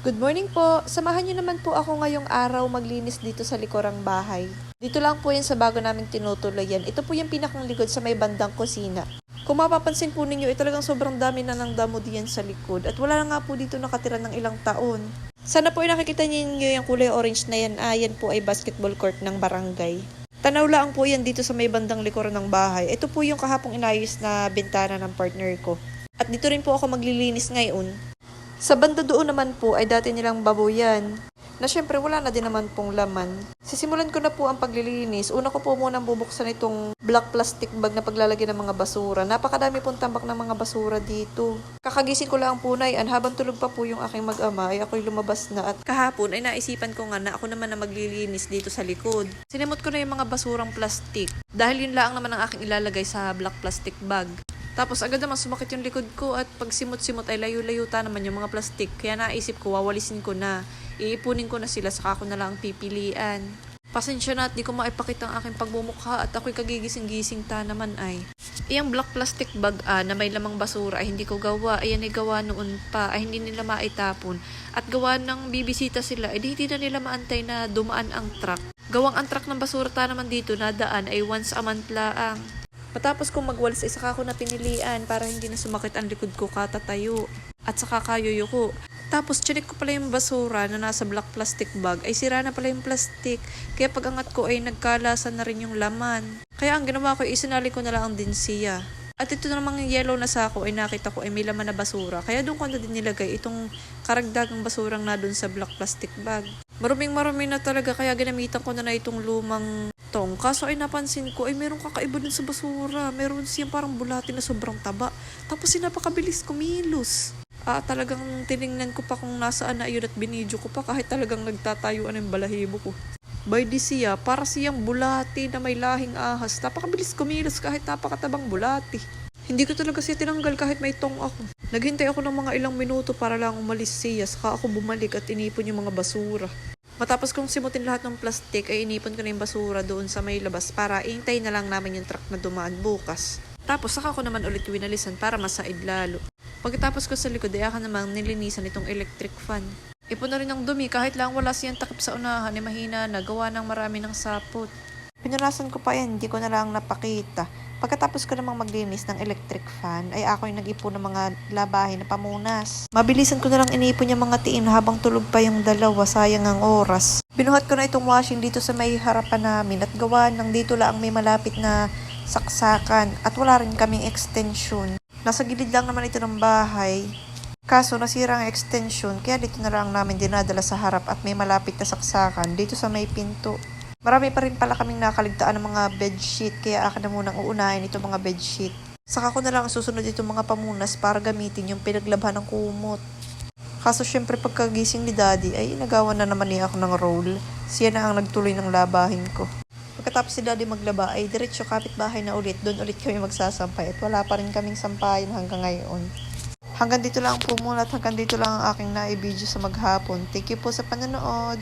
Good morning po. Samahan niyo naman po ako ngayong araw maglinis dito sa likurang bahay. Dito lang po yan sa bago naming tinutuloyan. Ito po yung pinakang likod sa may bandang kusina. Kung mapapansin po ninyo, eh, talagang sobrang dami na ng damo diyan sa likod. At wala na nga po dito nakatira ng ilang taon. Sana po ay nakikita ninyo yung kulay orange na yan. Ah, yan po ay basketball court ng barangay. Tanaw lang po yan dito sa may bandang likuran ng bahay. Ito po yung kahapong inayos na bintana ng partner ko. At dito rin po ako maglilinis ngayon. Sa banda doon naman po ay dati nilang baboyan na syempre wala na din naman pong laman. Sisimulan ko na po ang paglilinis. Una ko po munang bubuksan itong black plastic bag na paglalagyan ng mga basura. Napakadami pong tambak ng mga basura dito. Kakagising ko lang po na yan. Habang tulog pa po yung aking mag-ama ay ako'y lumabas na. At kahapon ay naisipan ko nga na ako naman na maglilinis dito sa likod. Sinimot ko na yung mga basurang plastic. Dahil yun lang naman ang aking ilalagay sa black plastic bag. Tapos agad naman sumakit yung likod ko at pag simot-simot ay layo-layuta naman yung mga plastic. Kaya naisip ko, wawalisin ko na. Iipunin ko na sila, saka ako na lang ang pipilian. Pasensya na at di ko maipakita ang aking pagmumukha at ako'y kagigising-gising ta naman ay. Iyang black plastic bag ah, na may lamang basura ay hindi ko gawa. Ayan ay gawa noon pa ay hindi nila maitapon. At gawa ng bibisita sila ay di hindi na nila maantay na dumaan ang truck. Gawang ang truck ng basura ta naman dito na daan ay once a month laang. Matapos kong magwalis ay saka ko na pinilian para hindi na sumakit ang likod ko katatayo. At saka kayuyo ko. Tapos chinik ko pala yung basura na nasa black plastic bag ay sira na pala yung plastic. Kaya pag angat ko ay nagkalasan na rin yung laman. Kaya ang ginawa ko ay isinali ko na lang ang dinsiya. At ito namang yellow na sako ay nakita ko ay may laman na basura. Kaya doon ko na din nilagay itong karagdagang basurang na doon sa black plastic bag. Maruming marumi na talaga kaya ginamitan ko na na itong lumang tong. Kaso ay napansin ko ay meron kakaiba dun sa basura. Meron siyang parang bulati na sobrang taba. Tapos sinapakabilis kumilos. Ah, talagang tiningnan ko pa kung nasaan na yun at binidyo ko pa kahit talagang nagtatayuan yung balahibo ko. By di siya, para siyang bulati na may lahing ahas. Napakabilis kumilos kahit napakatabang bulati. Hindi ko talaga siya tinanggal kahit may tong ako. Naghintay ako ng mga ilang minuto para lang umalis siya. Saka ako bumalik at inipon yung mga basura. Matapos kong simutin lahat ng plastic ay inipon ko na yung basura doon sa may labas para intay na lang namin yung truck na dumaan bukas. Tapos saka ko naman ulit winalisan para masaid lalo. Pagkatapos ko sa likod ay ako namang nilinisan itong electric fan. Ipon na rin ng dumi kahit lang wala siyang takip sa unahan ay mahina na gawa ng marami ng sapot. Pinarasan ko pa yan, hindi ko na lang napakita. Pagkatapos ko namang maglinis ng electric fan, ay ako yung nag-ipon ng mga labahin na pamunas. Mabilisan ko na lang inipon yung mga tiin habang tulog pa yung dalawa, sayang ang oras. Binuhat ko na itong washing dito sa may harapan namin at gawa ng dito lang may malapit na saksakan at wala rin kaming extension. Nasa gilid lang naman ito ng bahay. Kaso nasira ang extension kaya dito na lang namin dinadala sa harap at may malapit na saksakan dito sa may pinto. Marami pa rin pala kaming nakaligtaan ng mga bedsheet kaya akin na munang uunahin itong mga bedsheet. Saka ko na lang susunod itong mga pamunas para gamitin yung pinaglabhan ng kumot. Kaso syempre pagkagising ni daddy ay nagawa na naman niya ako ng roll. Siya na ang nagtuloy ng labahin ko. Pagkatapos si daddy maglaba ay diretso kapitbahay na ulit. Doon ulit kami magsasampay at wala pa rin kaming sampayan hanggang ngayon. Hanggang dito lang po muna at hanggang dito lang ang aking naibideo sa maghapon. Thank you po sa panonood.